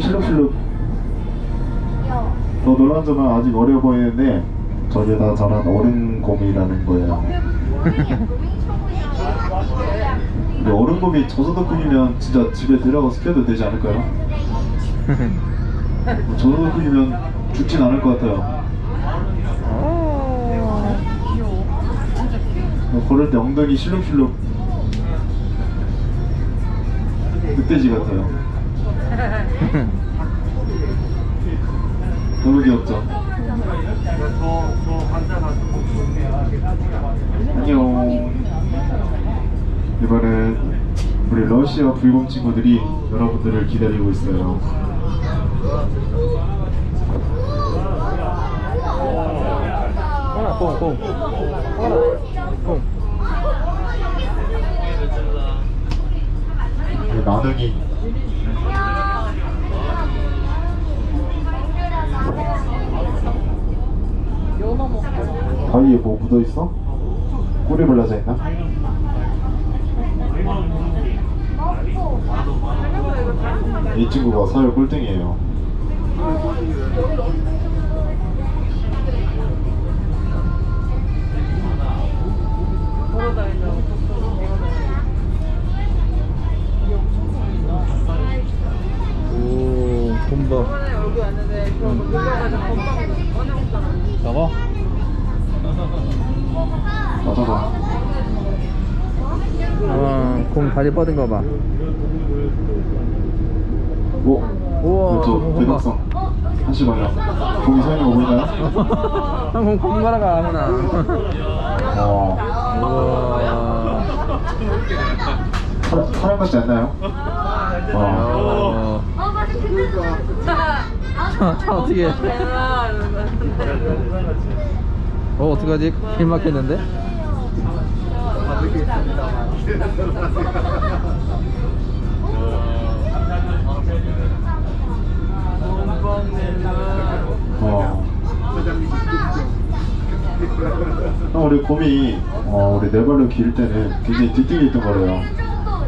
실룩실룩 더 놀란 점은 아직 어려 보이는데 저게 다 저런 어른 곰이라는 거예요 근데 어른 곰이 저 정도 크기면 진짜 집에 들어가서 키워도 되지 않을까요? 저 정도 크기면 죽진 않을 것 같아요. 뭐 걸을 때 엉덩이 실룩실룩. 늑대지 같아요 너무 귀엽죠? 안녕. 이번엔 우리 러시아 불곰 친구들이 여러분들을 기다리고 있어요. 꽁꽁 꽁 나둥이 바위에 뭐 묻어 있어? 꿀이 발라져 있나? 이 친구가 서열 꼴등이에요 오, 곰바. 저번에 여기 왔는데 그거 눌러가지고 건빵 꺼내먹잖아. 저거? 아, 곰 다리 뻗은 거 봐. 오! 우와, 저곰 봐. 대각선 잠시만요 거기 서 있는 거 보이나요? 형, 곰, 곰 가라가 아무나. 어, 우와. 사, 사람 같지 않나요? 어. 어. 어 그때 차, 차 어떻게 해? 어, 어떡하지? 길 막혔는데? 어. 형, 우리 곰이 어, 우리 네 발로 기를 때는 굉장히 뒤쪽에 있던 거래요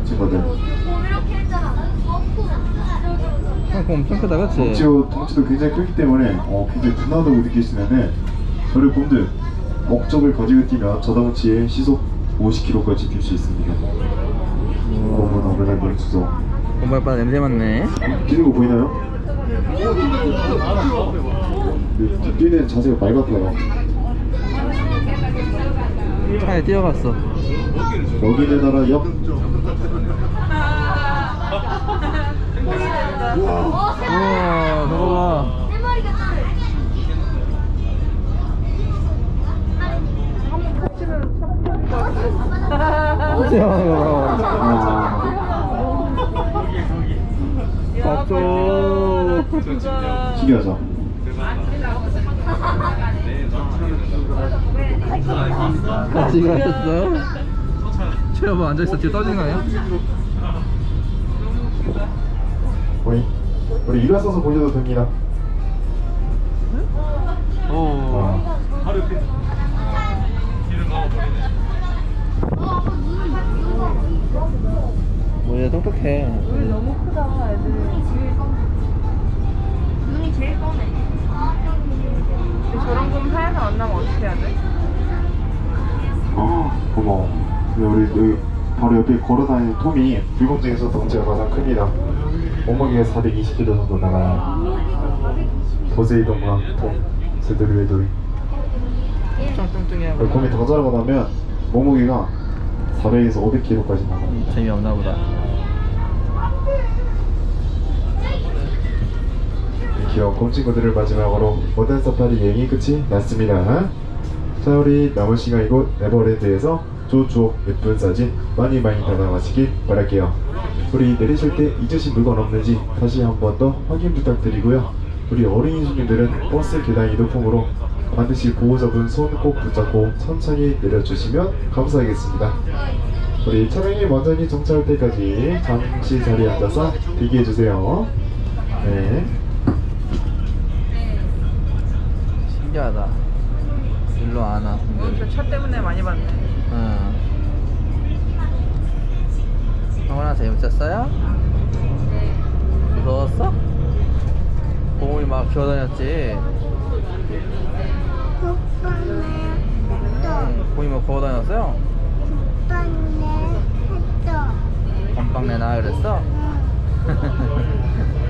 친구들 곰 엄청 크다, 그치? 덩치도, 덩치도 굉장히 크기 때문에 어, 굉장히 둔하다고 느끼시는데 저희 곰들 목적을 거지고 뛰면 저 덩치에 시속 50km까지 뛸 수 있습니다 곰은 어른의 수소 곰발바다 냄새 맡네. 뛰는 거 보이나요? 이 뛰는 자세가 말 같아요 차에 뛰어갔어. 여기는 나라 옆 우와, 저거 봐. 내 머리 같아 아, 박수. 신기하죠? 같이 가셨어? 최여보 앉아있어 뒤에 떨어지는 거 아니야? 우리 우리 일어서서 보셔도 됩니다 오 어. 뭐야 똑똑해 너무 크다 애들이. 눈이 제일 근데 저런 곰 사에서 만나면 어떻게 해야 돼? 어, 고마워. 근데 우리 여기 바로 옆에 걸어다니는 톰이 불곰 중에서 덩치가 가장 큽니다. 몸무게가 420kg 정도 나가요. 도세이동과 톰, 세돌이웨돌이. 엄청 뚱뚱해 곰이 더 자라고 나면 몸무게가 400에서 500kg까지 나가요. 재미없나 보다 이 귀여운 곰 친구들을 마지막으로 모든 사파리 여행이 끝이 났습니다. 자, 우리 남은 시간 이곳 에버랜드에서 조조 예쁜 사진 많이 많이 담아가시길 바랄게요. 우리 내리실 때 잊으신 물건 없는지 다시 한 번 더 확인 부탁드리고요. 우리 어린이 손님들은 버스 계단 이동풍으로 반드시 보호자분 손 꼭 붙잡고 천천히 내려주시면 감사하겠습니다. 우리 차량이 완전히 정차할 때까지 잠시 자리에 앉아서 대기해주세요. 네. 신기하다 일로 안와 진짜 차 때문에 많이 봤네. 응 성훈아 재밌었어요? 무서웠어? 막 기어 다녔지 오빠네 했어. 봄이 뭐 걸어 다녔어요? 오빠네 했어. 건빵 내나 그랬어? 응.